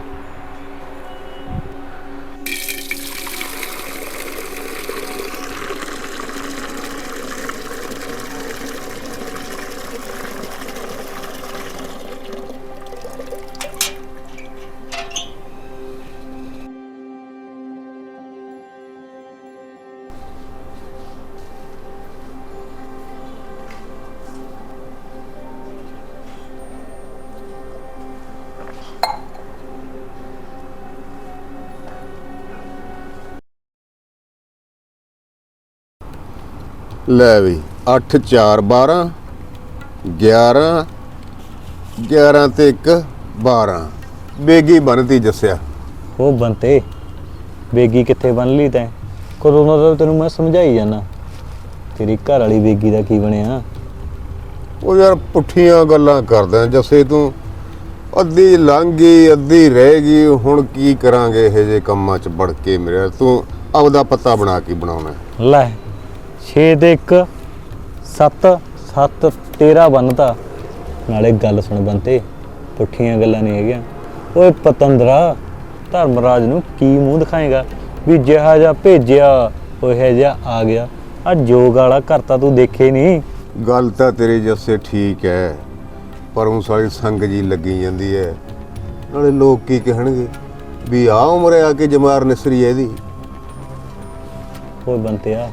[SPEAKER 2] ਲੈ ਵੀ 8 4 12 11 11 ਤੇ 1 12 ਬੇਗੀ ਬਣਦੀ ਜੱਸਿਆ।
[SPEAKER 4] ਉਹ ਬੰਤੇ ਬੇਗੀ ਕਿੱਥੇ ਬਣ ਲਈ ਤੈਂ? ਕੋਰੋਨਾ ਦਾ ਤੈਨੂੰ ਮੈਂ ਸਮਝਾਈ ਜਾਣਾ ਤੇਰੀ ਘਰ ਵਾਲੀ ਬੇਗੀ ਦਾ ਕੀ ਬਣਿਆ?
[SPEAKER 2] ਉਹ ਯਾਰ ਪੁੱਠੀਆਂ ਗੱਲਾਂ ਕਰਦਾ ਜੱਸੇ ਤੂੰ। ਅੱਧੀ ਲੰਘ ਗਈ ਅੱਧੀ ਰਹਿ ਗਈ ਹੁਣ ਕੀ ਕਰਾਂਗੇ ਇਹ ਜੇ ਕੰਮਾਂ 'ਚ ਵੜ ਕੇ ਮੇਰੇ? ਤੂੰ ਆਪਦਾ ਪਤਾ ਬਣਾ ਕੇ ਬਣਾਉਣਾ
[SPEAKER 4] ਲੈ 6 ਤੇ 1 7 7 13 ਬੰਨਤਾ। ਨਾਲੇ ਗੱਲ ਸੁਣ ਬੰਤੇ ਪੁੱਠੀਆਂ ਗੱਲਾਂ ਨਹੀਂ ਹੈਗੀਆਂ। ਓਏ ਪਤੰਦਰਾ ਧਰਮਰਾਜ ਨੂੰ ਕੀ ਮੂੰਹ ਦਿਖਾਏਗਾ? ਵੀ ਜਿਹਾ ਜਾ ਭੇਜਿਆ ਉਹ ਜਿਹਾ ਆ ਗਿਆ। ਆ ਜੋਗ ਵਾਲਾ ਘਰ ਤਾਂ ਤੂੰ ਦੇਖੇ ਨਹੀਂ
[SPEAKER 2] ਗੱਲ ਤਾਂ ਤੇਰੇ ਜੱਸੇ ਠੀਕ ਹੈ ਪਰ ਉਹ ਸਾਰੀ ਸੰਗ ਜੀ ਲੱਗੀ ਜਾਂਦੀ ਹੈ ਨਾਲੇ ਲੋਕ ਕੀ ਕਹਿਣਗੇ? ਵੀ ਆ ਉਮਰ ਆ ਕੇ ਜਮਾਰ ਨਸਰੀ ਇਹਦੀ।
[SPEAKER 4] ਕੋਈ ਬੰਤਿਆ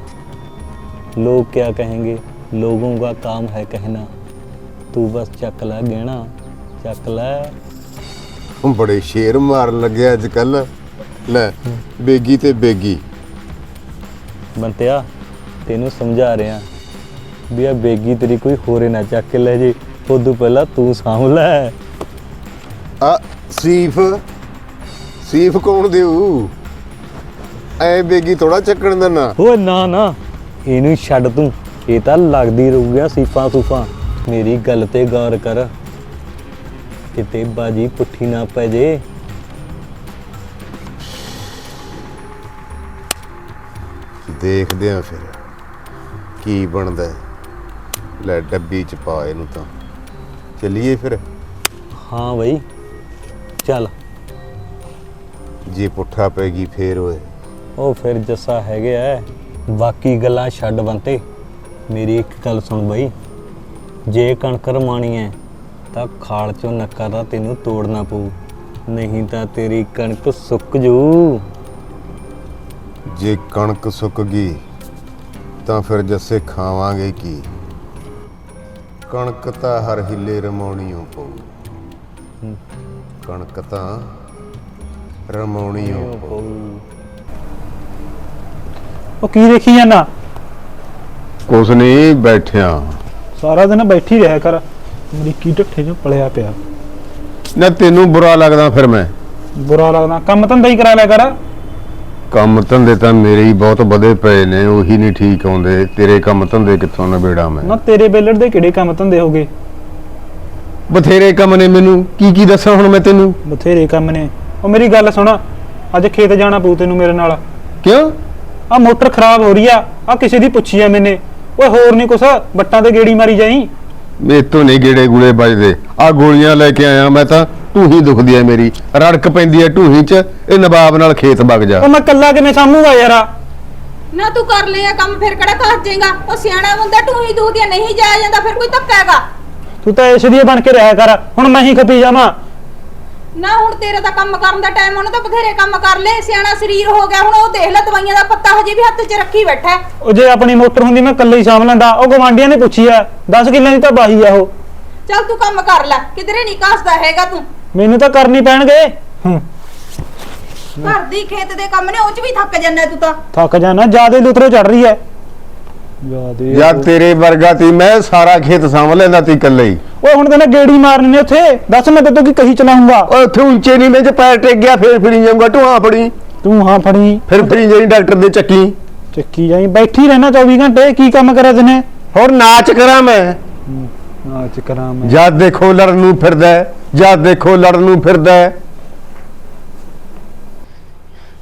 [SPEAKER 4] लोग क्या कहेंगे लोगों का काम है कहना तू बस चक ला गहना चक ला
[SPEAKER 2] ਹੁਣ ਬੜੇ ਸ਼ੇਰ ਮਾਰਨ ਲੱਗੇ ਅੱਜ ਕੱਲ ਲੈ ਬੇਗੀ ਤੇ ਬੇਗੀ
[SPEAKER 4] ਬੰਤਿਆ ਤੈਨੂੰ ਸਮਝਾ ਰਿਹਾ ਵੀ ਆ ਬੇਗੀ ਤੇਰੀ ਕੋਈ ਹੋਰੇ ਨਾ ਚੱਕ ਕੇ ਲੈ ਜੇ ਉਦੋਂ ਪਹਿਲਾਂ ਤੂੰ ਸਾਂਭ ਲੈ
[SPEAKER 2] ਆ ਸੀਫ ਸੀਫ ਕੌਣ ਦੇਊ ਐ ਬੇਗੀ ਥੋੜਾ ਚੱਕਣ ਦਾ ਨਾ
[SPEAKER 4] ਓਏ ਨਾ ਨਾ ਇਹਨੂੰ ਛੱਡ ਤੂੰ। ਇਹ ਤਾਂ ਲੱਗਦੀ ਰਹੂਗਾ ਸੀਫਾਂ ਸੂਫਾਂ। ਮੇਰੀ ਗੱਲ ਤੇ ਗੌਰ ਕਰ। ਕਿਤੇ ਬਾਜੀ ਪੁੱਠੀ ਨਾ ਪੈ ਜੇ।
[SPEAKER 2] ਦੇਖਦੇ ਆ ਫਿਰ ਕੀ ਬਣਦਾ ਹੈ। ਲੈ ਡੱਬੀ ਚ ਪਾ ਇਹਨੂੰ ਤਾਂ। ਚੱਲੀਏ ਫਿਰ।
[SPEAKER 4] ਹਾਂ ਬਈ। ਚੱਲ।
[SPEAKER 2] ਜੇ ਪੁੱਠਾ ਪੈਗੀ ਫੇਰ ਓਏ।
[SPEAKER 4] ਉਹ ਫਿਰ ਜੱਸਾ ਹੈਗੇ ਐ ਬਾਕੀ ਗੱਲਾਂ ਛੱਡ ਬੰਤੇ ਮੇਰੀ ਇੱਕ ਗੱਲ ਸੁਣ ਬਈ। ਜੇ ਕਣਕ ਰਮਾਣੀ ਐ ਤਾਂ ਖਾਲ ਚੋਂ ਨੱਕਾ ਦਾ ਤੈਨੂੰ ਤੋੜਨਾ ਪਊ ਨਹੀਂ ਤਾਂ ਤੇਰੀ ਕਣਕ ਸੁੱਕ ਜੂ।
[SPEAKER 2] ਜੇ ਕਣਕ ਸੁੱਕ ਗਈ ਤਾਂ ਫਿਰ ਜੱਸੇ ਖਾਵਾਂਗੇ ਕੀ? ਕਣਕ ਤਾਂ ਹਰ ਹਿੱਲੇ ਰਮਾਉਣੀਓ ਪਊ। ਕਣਕ ਤਾਂ ਰਮਾਉਣੀਓ ਪਊ।
[SPEAKER 1] ਉਹ ਕੀ ਦੇਖੀ ਜਾਂਦਾ?
[SPEAKER 2] ਕੁਛ ਨਹੀਂ ਬੈਠਿਆ।
[SPEAKER 1] ਸਾਰਾ ਦਿਨ ਬੈਠੀ ਰਿਹਾ ਕਰ। ਮੇਰੀ ਕੀ ਢੱਠੇ 'ਚ ਪਲਿਆ ਪਿਆ।
[SPEAKER 2] ਨਾ ਤੈਨੂੰ ਬੁਰਾ ਲੱਗਦਾ ਫਿਰ ਮੈਂ?
[SPEAKER 1] ਬੁਰਾ ਲੱਗਦਾ। ਕੰਮ ਧੰਦਾ ਹੀ ਕਰਾ ਲਿਆ ਕਰ।
[SPEAKER 2] ਕੰਮ ਧੰਦੇ ਤਾਂ ਮੇਰੇ ਹੀ ਬਹੁਤ ਵਧੇ ਪਏ ਨੇ ਉਹੀ ਨਹੀਂ ਠੀਕ ਆਉਂਦੇ। ਤੇਰੇ ਕੰਮ ਧੰਦੇ ਕਿੱਥੋਂ ਨਿਬੇੜਾ ਮੈਂ?
[SPEAKER 1] ਨਾ ਤੇਰੇ ਬੇਲੜ ਦੇ ਕਿਹੜੇ ਕੰਮ ਧੰਦੇ ਹੋਗੇ
[SPEAKER 2] ਬਥੇਰੇ ਕੰਮ ਨੇ ਮੈਨੂੰ। ਕੀ ਕੀ ਦੱਸਾਂ ਹੁਣ ਮੈਂ ਤੈਨੂੰ?
[SPEAKER 1] ਬਥੇਰੇ ਕੰਮ ਨੇ। ਉਹ ਮੇਰੀ ਗੱਲ ਸੁਣ। ਅੱਜ ਖੇਤ ਜਾਣਾ ਪਊ ਤੈਨੂੰ ਮੇਰੇ ਨਾਲ।
[SPEAKER 2] ਕਿਉਂ?
[SPEAKER 1] ਆ ਮੋਟਰ ਖਰਾਬ ਹੋ ਰਹੀ ਆ ਆ ਕਿਸੇ ਦੀ ਪੁੱਛੀ ਆ ਮੈਨੇ। ਓਏ ਹੋਰ ਨਹੀਂ ਕੁਛ ਬੱਟਾਂ ਤੇ ਗੇੜੀ ਮਾਰੀ ਜਾਈ।
[SPEAKER 2] ਮੇਤੋਂ ਨਹੀਂ ਗੇੜੇ ਗੂੜੇ ਵੱਜਦੇ। ਆ ਗੋਲੀਆਂ ਲੈ ਕੇ ਆਇਆ ਮੈਂ ਤਾਂ ਢੂਹੀ ਦੁਖਦੀ ਐ ਮੇਰੀ। ਰੜਕ ਪੈਂਦੀ ਐ ਢੂਹੀ 'ਚ ਇਹ ਨਵਾਬ ਨਾਲ ਖੇਤ ਵਗ ਜਾ।
[SPEAKER 1] ਉਹ ਮੈਂ ਕੱਲਾ ਕਿਵੇਂ ਸਾਂਭੂਗਾ ਯਾਰ?
[SPEAKER 3] ਨਾ ਤੂੰ ਕਰ ਲਿਆ ਕੰਮ ਫਿਰ ਕਿਹੜਾ ਕਰ ਜਾਏਗਾ? ਉਹ ਸਿਆਣਾ ਬੰਦਾ ਟੂਹੀ ਦੂਦੀਆਂ ਨਹੀਂ ਜਾਇਆ ਜਾਂਦਾ ਫਿਰ ਕੋਈ ਧੱਕਾ ਹੈਗਾ?
[SPEAKER 1] ਤੂੰ ਤਾਂ ਇਸ ਦੀ ਬਣ ਕੇ ਰਿਹਾ ਕਰ ਹੁਣ ਮੈਂ ਹੀ ਖਪੀ ਜਾਵਾਂ।
[SPEAKER 3] ਨਾ ਹੁਣ ਤੇਰਾ ਤਾਂ ਕੰਮ ਕਰਨ ਦਾ ਟਾਈਮ ਉਹਨੇ ਤਾਂ ਬਥੇਰੇ ਕੰਮ ਕਰ ਲਏ ਸਿਆਣਾ ਸਰੀਰ ਹੋ ਗਿਆ ਹੁਣ ਉਹ ਦੇਖ ਲੈ ਦਵਾਈਆਂ ਦਾ ਪੱਤਾ ਹਜੇ ਵੀ ਹੱਥ 'ਚ ਰੱਖੀ ਬੈਠਾ ਹੈ।
[SPEAKER 1] ਉਹ ਜੇ ਆਪਣੀ ਮੋਟਰ ਹੁੰਦੀ ਮੈਂ ਕੱਲੇ ਹੀ ਸਾਂਭ ਲੈਂਦਾ ਉਹ ਗਵਾਂਡੀਆਂ ਨੇ ਪੁੱਛੀ ਆ 10 ਕਿੱਲਿਆਂ ਦੀ ਤਾਂ ਬਾਹੀ ਆ ਉਹ।
[SPEAKER 3] ਚੱਲ ਤੂੰ ਕੰਮ ਕਰ ਲੈ ਕਿਧਰੇ ਨਹੀਂ ਕਾਸਦਾ ਹੈਗਾ ਤੂੰ।
[SPEAKER 1] ਮੈਨੂੰ ਤਾਂ ਕਰਨੀ ਪੈਣਗੇ। ਹੂੰ।
[SPEAKER 3] ਘਰ ਦੀ ਖੇਤ ਦੇ ਕੰਮ ਨੇ ਉਹ 'ਚ ਵੀ ਥੱਕ ਜਾਂਦਾ ਤੂੰ ਤਾਂ।
[SPEAKER 1] ਥੱਕ ਜਾਣਾ ਜਿਆਦੇ ਲੁਤਰੋ ਚੜ ਰਹੀ ਐ
[SPEAKER 2] ਜਦ ਤੇਰੇ ਵਰਗਾ ਤੀ ਮੈਂ ਸਾਰਾ ਖੇਤ ਸਾਂਭ ਲੈਂਦਾ ਤੀ ਇਕੱਲੇ ਹੀ।
[SPEAKER 1] ਓਏ ਹੁਣ ਤਾਂ ਨਾ ਗੇੜੀ ਮਾਰਨੀ ਨੇ ਉੱਥੇ। ਦੱਸ ਮੈਂ ਤੇਤੋਂ ਕੀ ਕਹੀ ਚਲਾਉਂਗਾ?
[SPEAKER 2] ਓਏ ਉੱਥੇ ਉੱਚੇ ਨਹੀਂ ਮੈਂ ਚ ਪੈਰ ਟਿਕ ਗਿਆ ਫੇਰ ਫਿਰੀ ਜਾਊਂਗਾ ਢੂਆ ਫੜੀ।
[SPEAKER 1] ਤੂੰ ਹਾਂ ਫੜੀ।
[SPEAKER 2] ਫਿਰ ਫਿਰੀ ਜਾਈ ਡਾਕਟਰ ਦੇ ਚੱਕੀ।
[SPEAKER 1] ਚੱਕੀ ਜਾਈ ਬੈਠੀ ਰਹਿਣਾ 24 ਘੰਟੇ ਕੀ ਕੰਮ ਕਰਿਆ ਤੈਨੇ?
[SPEAKER 2] ਹੋਰ ਨਾਚ ਕਰਾਂ ਮੈਂ।
[SPEAKER 1] ਨਾਚ ਕਰਾਂ ਮੈਂ।
[SPEAKER 2] ਜਦ ਦੇਖੋ ਲੜਨ ਨੂੰ ਫਿਰਦਾ ਹੈ, ਜਦ ਦੇਖੋ ਲੜਨ ਨੂੰ ਫਿਰਦਾ ਹੈ।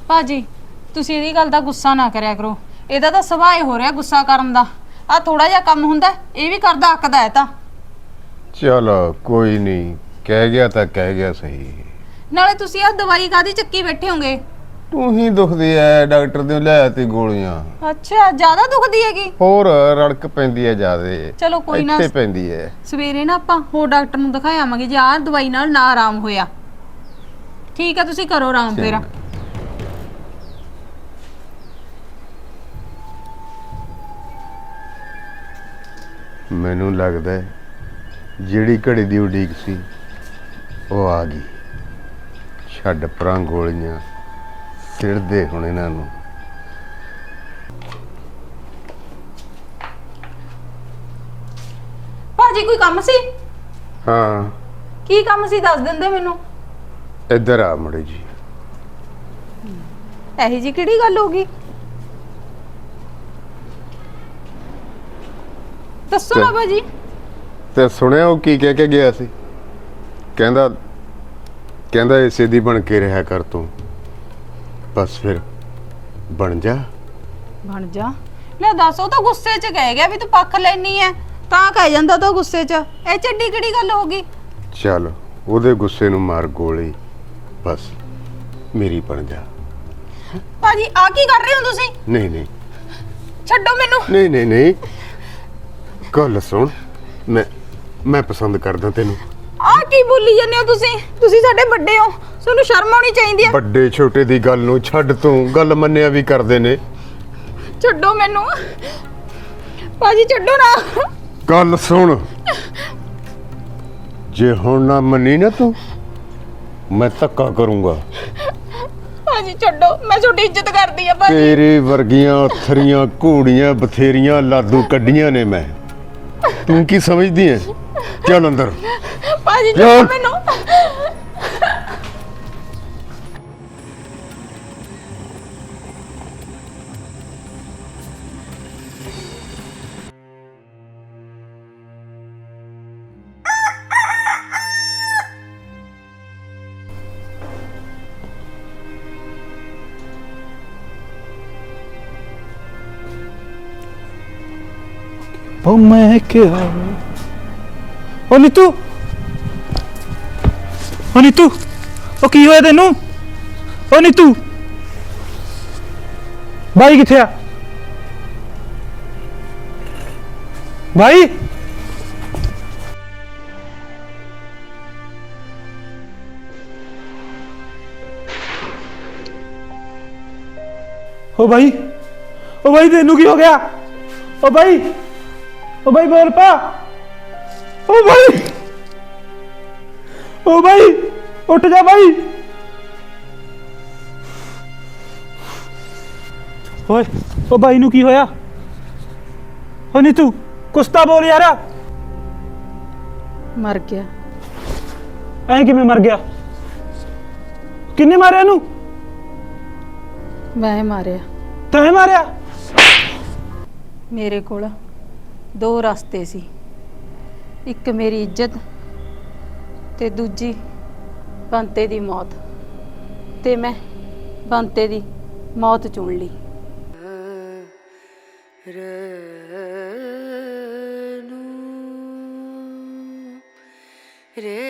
[SPEAKER 3] ਭਾਜੀ ਤੁਸੀਂ ਇਹਦੀ ਗੱਲ ਦਾ ਗੁੱਸਾ ਨਾ ਕਰਿਆ ਕਰੋ। ਇਹਦਾ ਤਾਂ ਸੁਭਾਅ ਹੀ ਹੋ ਰਿਹਾ ਗੁੱਸਾ ਕਰਨ ਦਾ। ਆ ਥੋੜਾ ਜਿਹਾ ਕੰਮ ਹੁੰਦਾ ਇਹ ਵੀ ਕਰਦਾ ਅੱਕਦਾ ਹੈ ਤਾਂ।
[SPEAKER 2] ਚਲੋ ਕੋਈ ਨਹੀਂ ਕਹਿ ਗਿਆ ਤਾਂ ਕਹਿ ਗਿਆ ਸਹੀ।
[SPEAKER 3] ਨਾਲੇ ਤੁਸੀਂ ਆ ਦਵਾਈ ਕਾਦੀ ਚੱਕੀ ਬੈਠੇ ਹੋਗੇ?
[SPEAKER 2] ਤੂੰ ਹੀ ਦੁਖਦੀ ਐ ਡਾਕਟਰ ਦੇ ਲੈ ਤੇ ਗੋਲੀਆਂ।
[SPEAKER 3] ਅੱਛਾ ਜ਼ਿਆਦਾ ਦੁਖਦੀ ਹੈਗੀ?
[SPEAKER 2] ਹੋਰ ਰੜਕ ਪੈਂਦੀ ਐ ਜਿਆਦੇ।
[SPEAKER 3] ਚਲੋ ਕੋਈ ਨਾ
[SPEAKER 2] ਇੱਥੇ ਪੈਂਦੀ ਐ।
[SPEAKER 3] ਸਵੇਰੇ ਨਾ ਆਪਾਂ ਹੋਰ ਡਾਕਟਰ ਨੂੰ ਦਿਖਾਇਆ ਆਵਾਂਗੇ ਜੇ ਆਹ ਦਵਾਈ ਨਾਲ ਨਾ ਆਰਾਮ ਹੋਇਆ। ਠੀਕ ਆ ਤੁਸੀਂ ਕਰੋ ਆਰਾਮ ਫਿਰ।
[SPEAKER 2] ਚੰਗਾ। ਮੈਨੂੰ ਲੱਗਦਾ ਹੈ ਜਿਹੜੀ ਘੜੀ ਦੀ ਉਡੀਕ ਸੀ ਉਹ ਆ ਗਈ। ਛੱਡ ਪਰਾਂ ਗੋਲੀਆਂ ਸਿਰਦੇ ਹੁਣ ਇਹਨਾਂ ਨੂੰ।
[SPEAKER 3] ਭਾਜੀ ਕੋਈ ਕੰਮ ਸੀ?
[SPEAKER 2] ਹਾਂ।
[SPEAKER 3] ਕੀ ਕੰਮ ਸੀ ਦੱਸ ਦਿੰਦੇ ਮੈਨੂੰ?
[SPEAKER 2] ਇੱਧਰ ਆ ਮੜੇ ਜੀ।
[SPEAKER 3] ਇਹੀ ਜੀ ਕਿਹੜੀ ਗੱਲ ਹੋ ਗਈ? ਦੱਸੋ ਨਾ ਭਾਜੀ
[SPEAKER 2] ਤੇ ਸੁਣਿਆ ਉਹ ਕੀ ਕਹਿ ਕੇ ਗਿਆ ਸੀ? ਕਹਿੰਦਾ ਕਹਿੰਦਾ ਇਸੇ ਦੀ ਬਣ ਕੇ ਰਿਹਾ ਕਰ ਤੂੰ। ਬਸ ਫਿਰ ਬਣ ਜਾ।
[SPEAKER 3] ਬਣ ਜਾ। ਲੈ ਦੱਸ ਉਹ ਤਾਂ ਗੁੱਸੇ 'ਚ ਕਹਿ ਗਿਆ ਵੀ ਤੂੰ ਪੱਖ ਲੈਣੀ ਐ। ਤਾਂ ਕਹਿ ਜਾਂਦਾ ਤਾਂ ਗੁੱਸੇ 'ਚ। ਇਹ ਚੱਡੀ ਕਿਹੜੀ ਗੱਲ ਹੋ ਗਈ?
[SPEAKER 2] ਚੱਲ ਉਹਦੇ ਗੁੱਸੇ ਨੂੰ ਮਾਰ ਗੋਲੀ। ਬਸ ਮੇਰੀ ਬਣ ਜਾ।
[SPEAKER 3] ਭਾਜੀ ਆ ਕੀ ਕਰ ਰਹੇ ਹੋ ਤੁਸੀਂ?
[SPEAKER 2] ਨਹੀਂ ਨਹੀਂ।
[SPEAKER 3] ਛੱਡੋ ਮੈਨੂੰ।
[SPEAKER 2] ਨਹੀਂ ਨਹੀਂ ਨਹੀਂ। ਗੱਲ ਸੁਣ। ਮੈਂ ਮੈਂ ਪਸੰਦ ਕਰਦਾ ਤੈਨੂੰ।
[SPEAKER 3] ਆ ਕੀ ਬੋਲੀ ਜਾਂਦੇ ਹੋ ਤੁਸੀਂ? ਤੁਸੀਂ ਸਾਡੇ ਵੱਡੇ ਹੋ। ਤੁਹਾਨੂੰ ਸ਼ਰਮ ਆਉਣੀ ਚਾਹੀਦੀ ਹੈ
[SPEAKER 2] ਵੱਡੇ ਛੋਟੇ ਦੀ ਗੱਲ ਨੂੰ ਛੱਡ ਤੂੰ। ਗੱਲ ਮੰਨਿਆ ਵੀ ਕਰਦੇ ਨੇ।
[SPEAKER 3] ਛੱਡੋ ਮੈਨੂੰ। ਭਾਜੀ ਛੱਡੋ ਨਾ।
[SPEAKER 2] ਗੱਲ ਸੁਣ। ਜੇ ਹੁਣ ਨਾ ਮੰਨੀ ਨਾ ਤੂੰ ਮੈਂ ਧੱਕਾ ਕਰੂੰਗਾ।
[SPEAKER 3] ਭਾਜੀ ਛੱਡੋ। ਮੈਂ ਤੁਹਾਡੀ ਇੱਜ਼ਤ ਕਰਦੀ ਆ ਭਾਜੀ।
[SPEAKER 2] ਤੇਰੇ ਵਰਗੀਆਂ ਥਰੀਆਂ ਘੋੜੀਆਂ ਬਥੇਰੀਆਂ ਲਾਦੂ ਕੱਢੀਆਂ ਨੇ ਮੈਂ। ਤੂੰ ਕੀ ਸਮਝਦੀ ਐ? ਚੱਲ ਅੰਦਰ।
[SPEAKER 3] ਭਾਜੀ। ਛੱਡੋ ਮੈਨੂੰ।
[SPEAKER 1] ਉਹ ਮੈਂ ਕਿਹਾ ਉਹ ਨੀਤੂ। ਉਹ ਨੀਤੂ। ਉਹ ਕੀ ਹੋਇਆ ਤੈਨੂੰ? ਉਹ ਨੀਤੂ। ਬਾਈ ਕਿੱਥੇ ਆ? ਬਾਈ। ਉਹ ਬਾਈ। ਉਹ ਬਾਈ, ਤੈਨੂੰ ਕੀ ਹੋ ਗਿਆ? ਉਹ ਬਾਈ। ਉਹ ਬਾਈ ਬੋਲ ਪਾ ਉਹ ਬਾਈ। ਉਹ ਬਾਈ ਉੱਠ ਜਾ ਬਾਈ। ਓਏ ਉਹ ਬਾਈ ਨੂੰ ਕੀ ਹੋਇਆ? ਹੋ ਨੀ ਤੂੰ ਕੁਛ ਤਾਂ ਬੋਲ ਯਾਰ।
[SPEAKER 3] ਮਰ ਗਿਆ।
[SPEAKER 1] ਐਂ ਕਿਵੇਂ ਮਰ ਗਿਆ? ਕਿੰਨੇ ਮਾਰਿਆ ਇਹਨੂੰ?
[SPEAKER 3] ਮੈਂ ਮਾਰਿਆ।
[SPEAKER 1] ਤੈਂ ਮਾਰਿਆ?
[SPEAKER 3] ਮੇਰੇ ਕੋਲ। ਦੋ ਰਸਤੇ ਸੀ। ਇੱਕ ਮੇਰੀ ਇੱਜ਼ਤ ਤੇ ਦੂਜੀ ਬੰਤੇ ਦੀ ਮੌਤ। ਤੇ ਮੈਂ ਬੰਤੇ ਦੀ ਮੌਤ ਚੁਣ ਲਈ।
[SPEAKER 5] ਰੇ